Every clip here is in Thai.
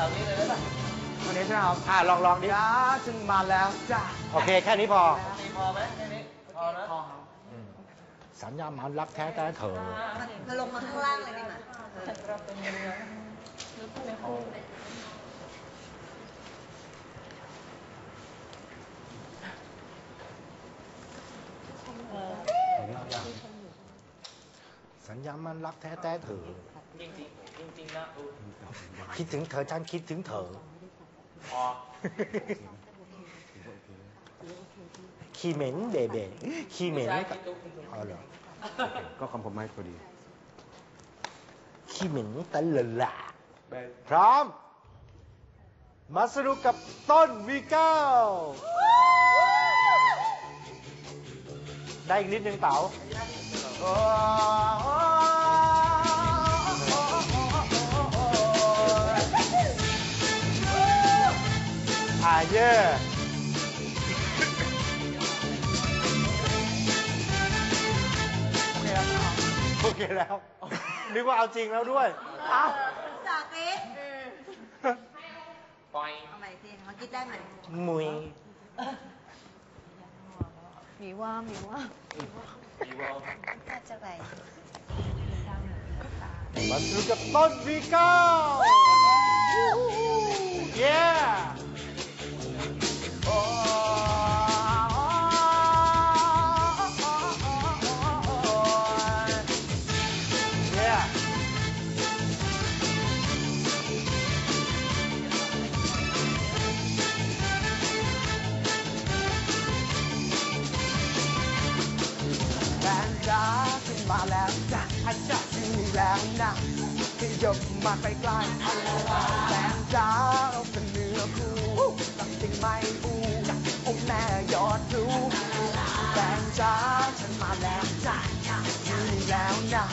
ถวนี้เลยได้ป่ะวันนี้ใช่ไหมครับอ่าลองลองดิจ้าจึงมาแล้วจ้าโอเค แค่นี้พอตีพอไหมแค่นี้พอนะพอครับสัญญามันรักแท้แต่เธอมาลงมาข้างล่างเลยดีไหมสัญญามันรักแท้แต่เธอจ ริงจริงจริงจริงๆนะดูคิดถึงเธอฉันคิดถึงเธอพอขี้เหม็นเบเบขี้เหม็นใช่คิดตุ๊กอ๋อเหรอก็คอมโพมไพอดีขี้เหม็นตะละละพร้อม มาสนุกกับต้นวีเก้าได้อีกนิดนึงเต๋า อ่าเย่โอเคแล้ว นึกว่าเอาจริงแล้วด้วยอ้าวจากเอ๊ะปล่อยเอาใหม่สิมาคิดได้ไหมมุยมีว่ามีว่ามีวอลน่าจะไปมาสนุกกับต้นวีเก้า ยกมาไกล้ๆแสนจ้าเราเป็นเนื้อคู่ตั้งจริงไม่อู้โอ้แม่ยอดดูแสนจ้าฉันมาแล้วจ้าจึงมีแล้วนะ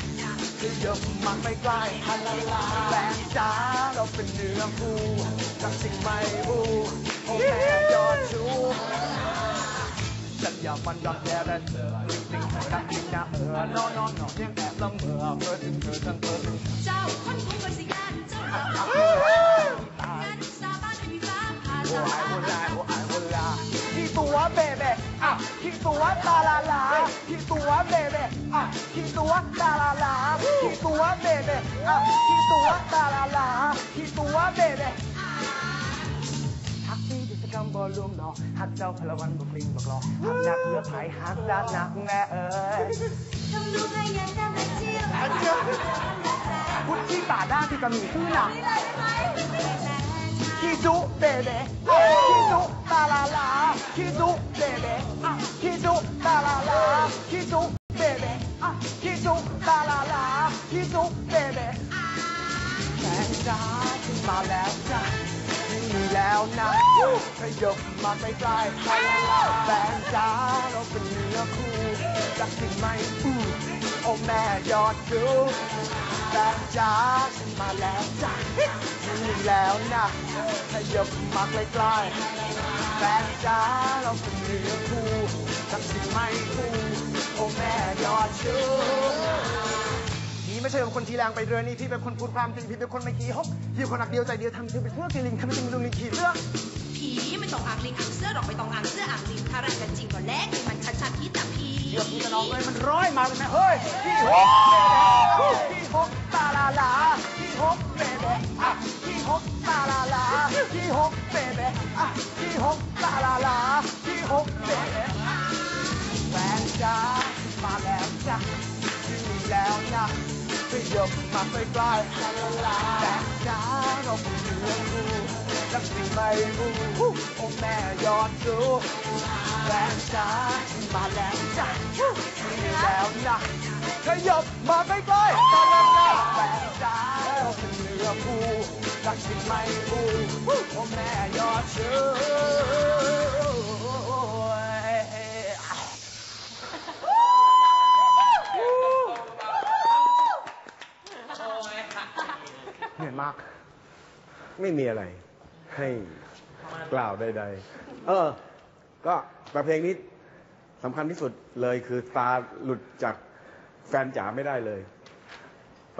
ขยับมาไกล้ๆแสนจ้าเราเป็นเนื้อคู่ตั้งจริงไม่อู ฉันยากมันรักแย่แต่เธอจริงๆรักจริงนะเออนอนนอนนอนยังแอบละเมอเพ้อถึงเธอทั้งเพ้อถึงเจ้าคนคงเป็นสิงานเจ้าเจ้าตายงานสาบานไม่มีฟ้าผ่าโอ้สาไอ้โอ้ลาโอ้ไอ้โอ้ลาที่ตัวเบเบอะที่ตัวตาลาลาที่ตัวเบเบอะที่ตัวตาลาลาที่ตัวเบเบอะที่ตัวตาลาลาที่ตัวเบเบ กที่ดิสกรรมบอลลูมเนาะฮักเจ้าพลวันบุกลิงบอกรอฮักนักเลือไผ่ฮักดานนักแน่เอ้ยทำดูกให้ยังดำและเจียวอันเดียวพุทธิตาด้าที่กระมีชื่อหนักคิจุเบเบคิจุตาลาลาคิจุเบเบอะคิจุตาลาลาคิจุเบเบอะคิจุตาลาลาคิจุเบเบแฟนจ้าขึ้นมาแล้วจ้า แล้วนะขยบมาใกล้ๆแฟนจ้าเราเป็นเนื้อคู่จากสิ่งไม่โอ้แม่ยอดดูแฟนจ้าฉันมาแล้วจ้ามีแล้วนะขยบมาใกล้ๆแฟนจ้าเราเป็นเนื้อคู่จักสิ่งไม่คู่โอ้แม่ยอดดู พี่ไม่ใช่เป็นคนทีแรงไปเรือนี่พี่เป็นคนพูดความจริงพี่เป็นคนไม่ขี้ฮกพี่คนหนักเดียวใจเดียวทำเธอเป็นเพื่อกิลิงทำไมจึงดูลิงขี้เรื่องผีไม่ต้องอ่างลิงอ่างเสื้อหรอกไม่ต้องอ่างเสื้ออ่างลิงถ้ารักกันจริงก็แลกให้มันชัดๆที่ตาผีเดี๋ยวพี่จะน้องเลยมันร้อยมาเลยนะเฮ้ยพี่ฮกพี่ฮกตาลาลาพี่ฮกเบเบอะพี่ฮกตาลาลาพี่ฮกเบเบอะพี่ฮกตาลาลาพี่ฮกเบเบแฟนจ้ามาแล้วจ้ะมีแล้วนะ ขยบมาใกล้ๆแฟนจ้าเราเป็นเพื่อนคู่รักสิ่งไม่รู้โอ้แม่ยอดดูแฟนจ้ามาแล้วจ้ะมีแล้วนะขยบมาใกล้ๆตาลาลาแฟนจ้าเราเป็นเรือคู่รักสิ่งไม่รู้โอ้แม่ยอดดู ไม่มีอะไร ให้กล่าวใดๆ เออ ก็แต่เพลงนี้สำคัญที่สุดเลยคือตาหลุดจากแฟนจ๋าไม่ได้เลย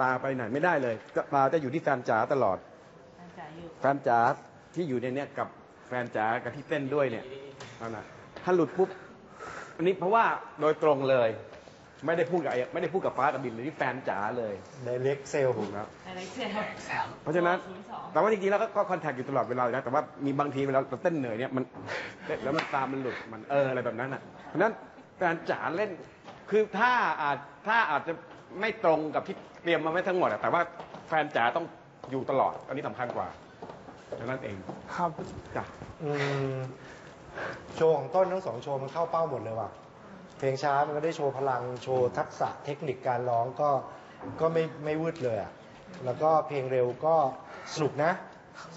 ตาไปไหนไม่ได้เลยก็ตาจะอยู่ที่แฟนจ๋าตลอดอแฟนจ๋าที่อยู่ในเนี้ยกับแฟนจ๋ากับที่เต้นด้วยเนี่ยนั่นน่ะถ้าหลุดปุ๊บอันนี้เพราะว่าโดยตรงเลย ไม่ได้พูดกับไอ้ไม่ได้พูดกับฟ้ากับดินเลยที่แฟนจ๋าเลย direct sale ถูกครับเพราะฉะนั้น แต่ว่าจริงๆแล้วก็คอนแทคอยู่ตลอดเวลาอยู่นะแต่ว่ามีบางทีเวลาเราเต้นเหนื่อยเนี่ยมัน แล้วมันตามมันหลุดมันเอออะไรแบบนั้นอะเพราะฉะนั้นแฟนจ๋าเล่น คือถ้าอาจถ้าอาจจะไม่ตรงกับที่เตรียมมาไม่ทั้งหมดอะแต่ว่าแฟนจ๋าต้องอยู่ตลอด อันนี้สำคัญกว่าดังนั้นเองครับจ้ะอืมโชว์ของต้นทั้งสองโชว์มันเข้าเป้าหมดเลยว่ะ เพลงช้ามันก็ได้โชว์พลังโชว์ทักษะเทคนิคการร้องก็ก็ไม่ไม่วืดเลยอะแล้วก็เพลงเร็วก็สนุกนะ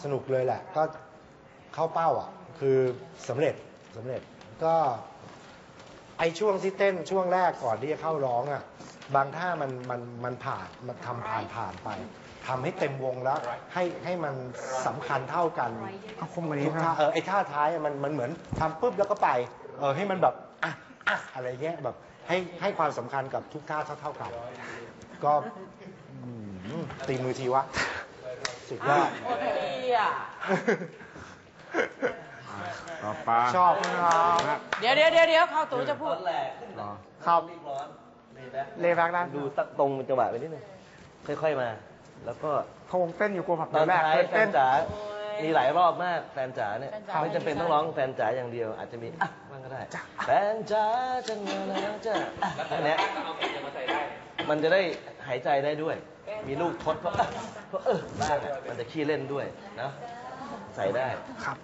สนุกเลยแหละ ก็เข้าเป้าอะ คือสำเร็จสำเร็จก็ไอช่วงที่เต้นช่วงแรกก่อนที่จะเข้าร้องอะ บางท่ามันมันมันผ่านมันทำผ่านผ่านไปทำให้เต็มวงแล้ว ให้ให้มันสำคัญเท่ากันเอาคมกว่านี้ทุกคท่ารับเออไอ้ท่าท้ายอะมันมันเหมือนทำปุ๊บแล้วก็ไป เออให้มันแบบ อะอะอะไรเงี้ยแบบให้ให้ความสำคัญกับทุกท่าเท่าเท่าๆกัน ก็อืมตีมือทีวะสุดยอดต่อไปชอบครับเดี๋ยวเดี๋ยวเดี๋ยวเดี๋ยวเข้าตู่จะพูดครับเลแบ็กนะดูตั้งตรงจังหวะไปนิดนึงค่อยๆมา แล้วก็เขาวงเต้นอยู่กลัวผับตอนแรกท้ายเคยแฟเต้นนจ๋า มีหลายรอบมากแฟนจ๋าเนี่ยแฟนจ๋า ไม่จำเป็นต้องร้องแฟนจ๋าอย่างเดียว อาจจะมีอะบ้างก็ได้แฟนจ๋าจะมาแล้วจ้ะอันเนี้ยมันจะได้หายใจได้ด้วย มีลูกทดเพราะอะเพราะเออบ้างอะมันจะขี้เล่นด้วยนะใส่ได้ ครับ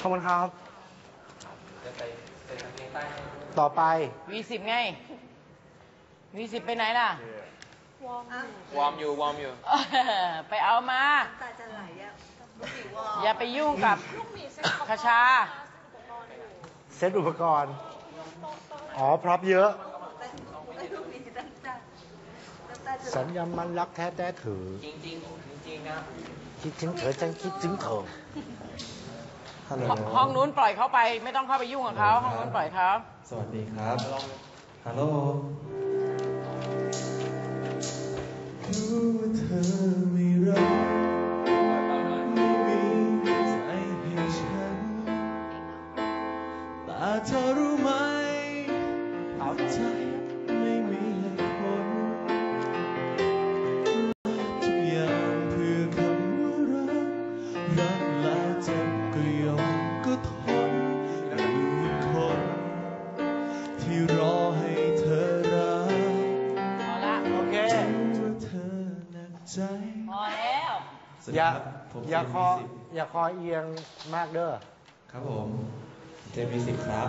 ขอบคุณครับ ต่อไป วีสิบไง วีสิบไปไหนล่ะ วอร์มอยู่ วอร์มอยู่ ไปเอามา ตาจะไหลอะลูกหมีว ออย่าไปยุ่งกับคาชา เซตอุปกรณ์ อ๋อ พร็อพเยอะลูกหมีตั้งตาตั้งตาจะสัญญามันรักแท้แต่ถือ จริงจริงๆจริงๆนะ คิดถึงเธอฉันคิดถึงเธอฮัลโหลห้องนู้นปล่อยเขาไป ไม่ต้องเข้าไปยุ่งกับเขาห้องนู้นปล่อยเขาสวัสดีครับ ฮัลโหล อย่าผมอย่าคอเจมส์อย่าคอเอียงมากเด้อครับผมเจมีสิบครับ